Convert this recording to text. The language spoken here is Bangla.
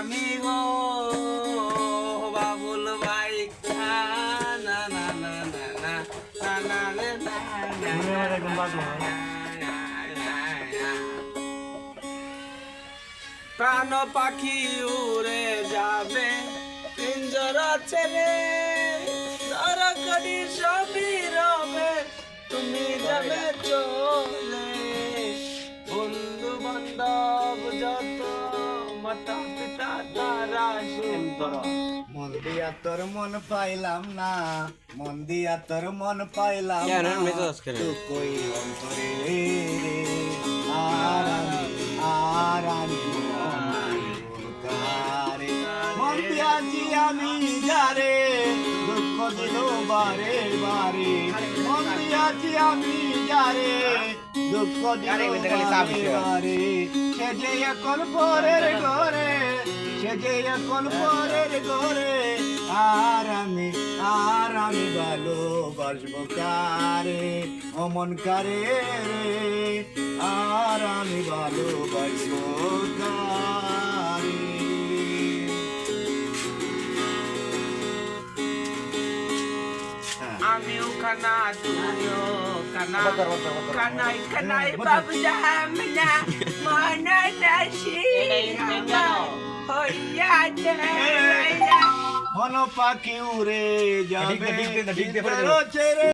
আমি গো বাবুল ভাই না না না না না মনে হয়। প্রাণ পাখি উড়ে যাবে পিঞ্জরা সরকারি সবই রবে তুমি যাবে চলে বন্ধু বান্ধব যত মাতা পিতা তারা সুন্দর মন দিয়া তোর মন পাইলাম না মন দিয়া তোর মন পাইলাম না। কই অন্তরে আর আমি আর আমি মন দিয়াছি আমি যারে দুঃখ দিল বারে বারে। মন দিয়াছি আমি যারে দুঃখ দিল বারে বারে সে যে এখন পরের ঘরে সে এখন আর আমি আর আমি ভালোবাসবো কারে অমন কারে আর আমি ভালোবাসবো কারে আমিও কানা তুমিও কানা কানাই কানাই বাবু জামনা মনে নাশি হইয়া দেয়া হন পাখি উড়ে যাবে